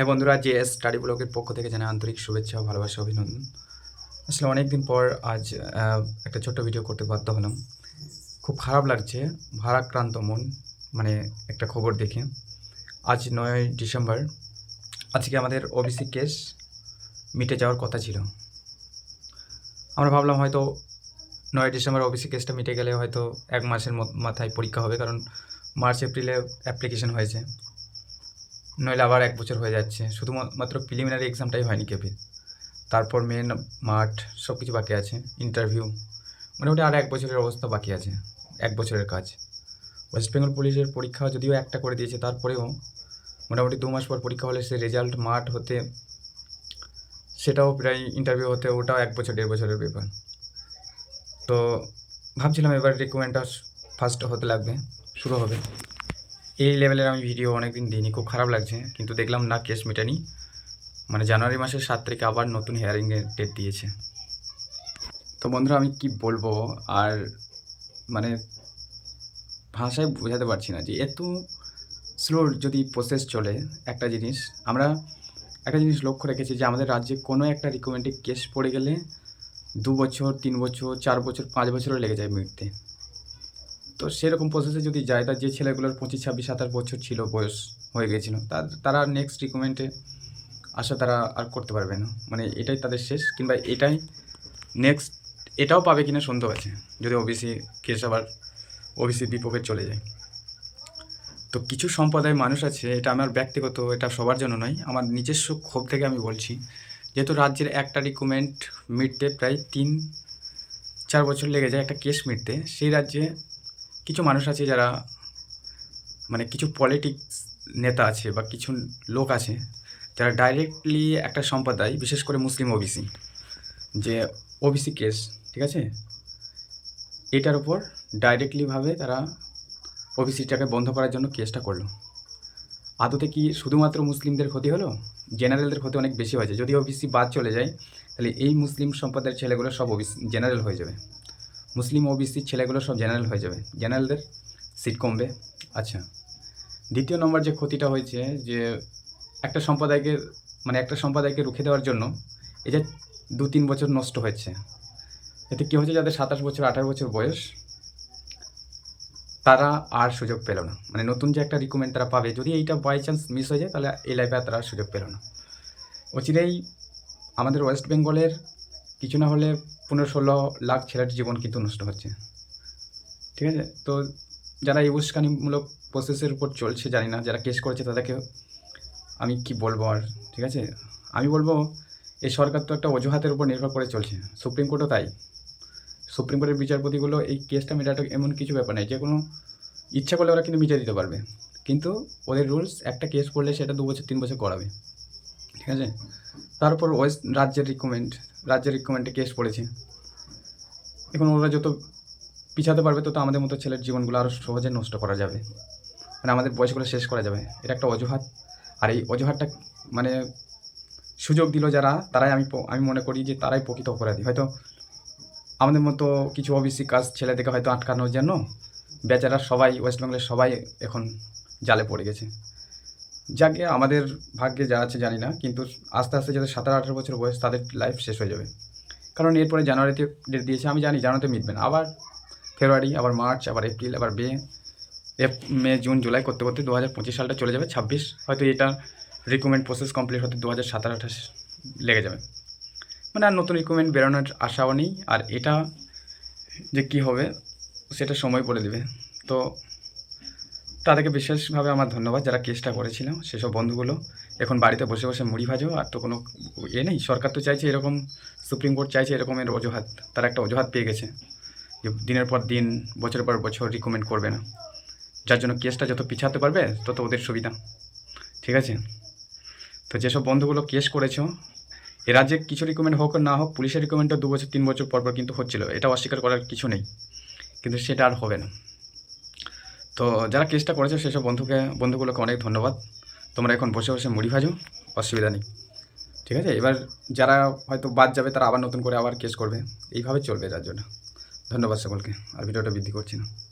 হ্যাঁ বন্ধুরা S study ব্লগের পক্ষ থেকে জানাই আন্তরিক শুভেচ্ছা ভালোবাসা, অভিনন্দন। আসলে অনেক দিন পর আজ একটা ছোট্ট ভিডিও করতে বাধ্য হলাম। খুব খারাপ লাগছে, ভারাক্রান্ত মন মানে একটা খবর দেখে। আজ নয় ডিসেম্বর, আজকে আমাদের ওবিসি কেস মিটে যাওয়ার কথা ছিল। আমরা ভাবলাম হয়তো নয় ডিসেম্বর ওবিসি কেসটা মিটে গেলে হয়তো এক মাসের মাথায় পরীক্ষা হবে, কারণ মার্চ, এপ্রিলে অ্যাপ্লিকেশন হয়েছে। নইলে আবার এক বছর হয়ে যাচ্ছে। শুধুমাত্র প্রিলিমিনারি এক্সামটাই হয়নি কেপির তারপর মেন মাঠ সব কিছু বাকি আছে ইন্টারভিউ মোটামুটি আর এক বছরের অবস্থা বাকি আছে, এক বছরের কাজ। ওয়েস্ট বেঙ্গল পুলিশের পরীক্ষা যদিও একটা করে দিয়েছে, তারপরেও মোটামুটি দু মাস পর পরীক্ষা হলে সে রেজাল্ট মাঠ হতে, সেটাও প্রায় ইন্টারভিউ হতে, ওটাও এক বছর, দেড় বছরের ব্যাপার তো ভাবছিলাম এবার রিকমেন্ডটা ফার্স্ট হতে লাগবে, শুরু হবে। এই লেভেলের আমি ভিডিও অনেকদিন দিইনি, খুব খারাপ লাগছে, কিন্তু দেখলাম না কেস মেটানি। মানে জানুয়ারি মাসের সাত তারিখে আবার নতুন হেয়ারিংয়ের ডেট দিয়েছে। তো বন্ধুরা, আমি কি বলব? আর মানে ভাষায় বোঝাতে পারছি না যে এত স্লো যদি প্রসেস চলে একটা জিনিস, আমরা একটা জিনিস লক্ষ্য রেখেছি যে আমাদের রাজ্যে কোনো একটা রিকমেন্ডে কেস পড়ে গেলে দু বছর, তিন বছর, চার বছর, পাঁচ বছরও লেগে যায় মিটতে। তো সেরকম প্রসেসে যদি যায় তার যে ছেলেগুলোর পঁচিশ, ছাব্বিশ, সাতাশ বছর ছিল, বয়স হয়ে গেছিল, তার, তারা নেক্সট রিকমেন্ডে আসা তারা আর করতে পারবে না। মানে এটাই তাদের শেষ, কিংবা এটাই নেক্সট এটাও পাবে কিনা সন্দেহ আছে, যদি ওবিসি কেস আবার ওবিসি বিপক্ষে চলে যায়। তো কিছু সম্প্রদায়ের মানুষ আছে, এটা আমার ব্যক্তিগত, এটা সবার জন্য নয়, আমার নিজস্ব ক্ষোভ থেকে আমি বলছি, যেহেতু রাজ্যের একটা রিকমেন্ড মিটতে প্রায় তিন, চার বছর লেগে যায় একটা কেস মিটতে সেই রাজ্যে কিছু মানুষ আছে যারা মানে কিছু পলিটিক্স নেতা আছে বা কিছু লোক আছে যারা ডাইরেক্টলি একটা সম্প্রদায়, বিশেষ করে মুসলিম ওবিসি যে ওবিসি কেস ঠিক আছে? এটার উপর ডাইরেক্টলিভাবে তারা ওবিসিটাকে বন্ধ করার জন্য কেসটা করল। আদতে কি শুধুমাত্র মুসলিমদের ক্ষতি হলো? জেনারেলদের ক্ষতি অনেক বেশি হয়েছে। যদি ওবিসি বাদ চলে যায়, তাহলে এই মুসলিম সম্প্রদায়ের ছেলেগুলো সব ওবিসি জেনারেল হয়ে যাবে। মুসলিম ওবিসির ছেলেগুলো সব জেনারেল হয়ে যাবে। জেনারেলদের সিট কমবে। আচ্ছা। দ্বিতীয় নম্বর যে ক্ষতিটা হয়েছে, যে একটা সম্প্রদায়কে মানে একটা সম্প্রদায়কে রুখে দেওয়ার জন্য এই যে দু তিন বছর নষ্ট হয়েছে, এতে কী হচ্ছে যাদের সাতাশ বছর আঠারো বছর বয়স? তারা আর সুযোগ পেল না। মানে নতুন যে একটা রিকমেন্ড তারা পাবে, যদি এইটা বাই চান্স মিস হয়ে যায়, তাহলে এই লাইফে আর তারা সুযোগ পেল না। অচিরেই আমাদের ওয়েস্ট বেঙ্গলের কিছু না হলে পনেরো ষোলো লাখ ছেলের জীবন কিন্তু নষ্ট হচ্ছে। ঠিক আছে? তো যারা এই উস্কানিমূলক প্রসেসের উপর চলছে, জানি না, যারা কেস করেছে, তাদেরকে আমি কি বলব আর, ঠিক আছে? আমি বলব এই সরকার তো একটা অজুহাতের উপর নির্ভর করে চলছে। সুপ্রিম কোর্টও তাই। সুপ্রিম কোর্টের বিচারপতিগুলো এই কেসটা মেটাটা এমন কিছু ব্যাপার নেই যে কোনো ইচ্ছা করলে ওরা কিন্তু মিটিয়ে দিতে পারবে। কিন্তু ওদের রুলস একটা কেস করলে সেটা দু বছর, তিন বছর করাবে। ঠিক আছে? তারপর ওয়েস্ট রাজ্যের রিকমেন্ড রাজ্যের রিকমেন্ডে কেস পড়েছে। এখন ওরা যত পিছাতে পারবে, তত আমাদের মতো ছেলের জীবনগুলো আরও সহজে নষ্ট করা যাবে। মানে আমাদের বয়সগুলো শেষ করা যাবে। এটা একটা অজুহাত। আর এই অজুহাতটা মানে সুযোগ দিল যারা, তারাই আমি আমি মনে করি যে তারাই প্রকৃত অপরাধী। হয়তো আমাদের মতো কিছু ওবিসি কাজ ছেলেদেরকে হয়তো আটকানোর জন্য বেচারা সবাই ওয়েস্ট বেঙ্গলের সবাই এখন জালে পড়ে গেছে। যাকে আমাদের ভাগ্যে যা আছে জানি না, কিন্তু আস্তে আস্তে যাদের সাতারো আঠারো বছর বয়স, তাদের লাইফ শেষ হয়ে যাবে। কারণ এরপরে জানুয়ারিতে ডেট দিয়েছে, আমি জানি জানুয়ারিতে মিটবে না। আবার ফেব্রুয়ারি, আবার মার্চ, আবার এপ্রিল, আবার মে মে, জুন, জুলাই করতে করতে দু হাজার পঁচিশ সালটা চলে যাবে, ছাব্বিশ। হয়তো এটা রিকমেন্ড প্রসেস কমপ্লিট হতে দু হাজার সাতাশ আঠাশ লেগে যাবে। মানে আর নতুন রিকমেন্ড বেরোনোর আশাও নেই, আর এটা যে কী হবে, সেটা সময় বলে দেবে। তো তাদেরকে বিশেষভাবে আমার ধন্যবাদ যারা কেসটা করেছিল, সেসব বন্ধুগুলো। এখন বাড়িতে বসে বসে মুড়ি ভাজো, আর তো কোনো এ নেই। সরকার তো চাইছে এরকম, সুপ্রিম কোর্ট চাইছে এরকমের অজুহাত। তারা একটা অজুহাত পেয়ে গেছে যে দিনের পর দিন, বছরের পর বছর রিকমেন্ড করবে না। যার জন্য কেসটা যত পিছাতে পারবে, তত ওদের সুবিধা। ঠিক আছে? তো যেসব বন্ধুগুলো কেস করেছ এ রাজ্যে কিছু রিকমেন্ড হোক না হোক, পুলিশের রিকমেন্ডটা দু বছর, তিন বছর পর পর কিন্তু হচ্ছিল। এটা অস্বীকার করার কিছু নেই। কিন্তু সেটা আর হবে না। তো যারা কেসটা করেছ সেসব বন্ধুকে, বন্ধুগুলোকে অনেক ধন্যবাদ। তোমরা এখন বসে বসে মুড়ি ভাজো, অসুবিধা নেই। ঠিক আছে? এবার যারা হয়তো বাদ যাবে, তারা আবার নতুন করে আবার কেস করবে। এইভাবে চলবে যার জন্য। ধন্যবাদ সকলকে। আর ভিডিওটা বৃদ্ধি করছি না।